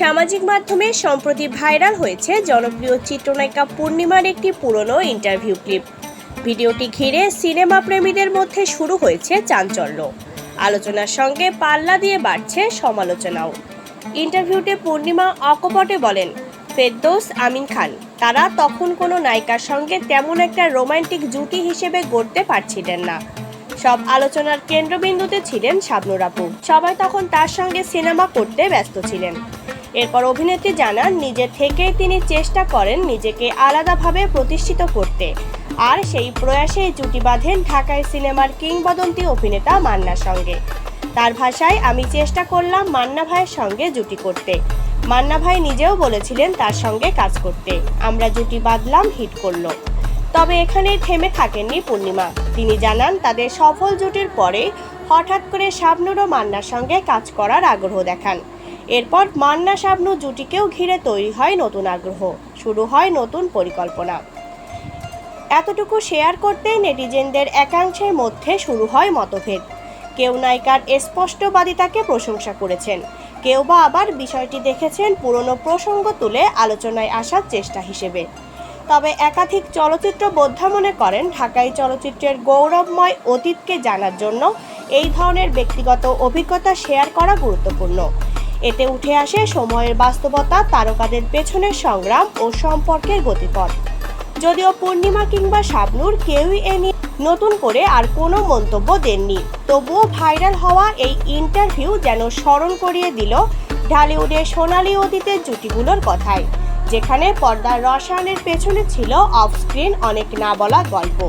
সামাজিক মাধ্যমে সম্প্রতি ভাইরাল হয়েছে জনপ্রিয় চিত্রনায়িকা পূর্ণিমার একটি পুরনো ইন্টারভিউ ক্লিপ। ভিডিওটি ঘিরে সিনেমা প্রেমীদের মধ্যে শুরু হয়েছে চাঞ্চল্য। আলোচনার সঙ্গে পাল্লা দিয়ে বাড়ছে সমালোচনাও। ইন্টারভিউতে পূর্ণিমা অকপটে বলেন, ফেরদৌস আমিন খান, তারা তখন কোনো নায়িকার সঙ্গে তেমন একটা রোমান্টিক জুটি হিসেবে গড়তে পারছিলেন না। সব আলোচনার কেন্দ্রবিন্দুতে ছিলেন শাবনুর আপু। সবাই তখন তার সঙ্গে সিনেমা করতে ব্যস্ত ছিলেন। এরপর অভিনেত্রী জানান, নিজে থেকেই তিনি চেষ্টা করেন নিজেকে আলাদাভাবে প্রতিষ্ঠিত করতে। আর সেই প্রয়াসে জুটি বাঁধেন ঢাকায় সিনেমার কিংবদন্তি অভিনেতা মান্নার সঙ্গে। তার ভাষায়, আমি চেষ্টা করলাম মান্না ভাইয়ের সঙ্গে জুটি করতে। মান্না ভাই নিজেও বলেছিলেন তার সঙ্গে কাজ করতে। আমরা জুটি বাঁধলাম, হিট করল। তবে এখানেই থেমে থাকেননি পূর্ণিমা। তিনি জানান, তাদের সফল জুটির পরে হঠাৎ করে শাবনুর ও মান্নার সঙ্গে কাজ করার আগ্রহ দেখান। এরপর মান্না শাবনু জুটিকেও ঘিরে তৈরি হয় নতুন আগ্রহ। শুরু হয় নতুন পরিকল্পনা। এতটুকু শেয়ার করতেই নেটিজেনদের একাংশের মধ্যে শুরু হয় মতভেদ। কেউ নায়িকার স্পষ্টবাদিতাকে প্রশংসা করেছেন। কেউ বা আবার বিষয়টি দেখেছেন পুরনো প্রসঙ্গ তুলে আলোচনায় আসার চেষ্টা হিসেবে। তবে একাধিক চলচ্চিত্র বোদ্ধা মনে করেন, ঢাকাই চলচ্চিত্রের গৌরবময় অতীতকে জানার জন্য এই ধরনের ব্যক্তিগত অভিজ্ঞতা শেয়ার করা গুরুত্বপূর্ণ। এতে উঠে আসে সময়ের বাস্তবতা, তারকাদের পেছনের সংগ্রাম ও সম্পর্কের গতিপথ। যদিও পূর্ণিমা কিংবা শাবনুর কেউই এ নিয়ে নতুন করে আর কোনো মন্তব্য দেননি। তবুও ভাইরাল হওয়া এই ইন্টারভিউ যেন স্মরণ করিয়ে দিল ঢালিউডের সোনালি অতীতের জুটিগুলোর কথাই যেখানে পর্দার রসায়নের পেছনে ছিল অফ স্ক্রিন অনেক না বলা গল্প।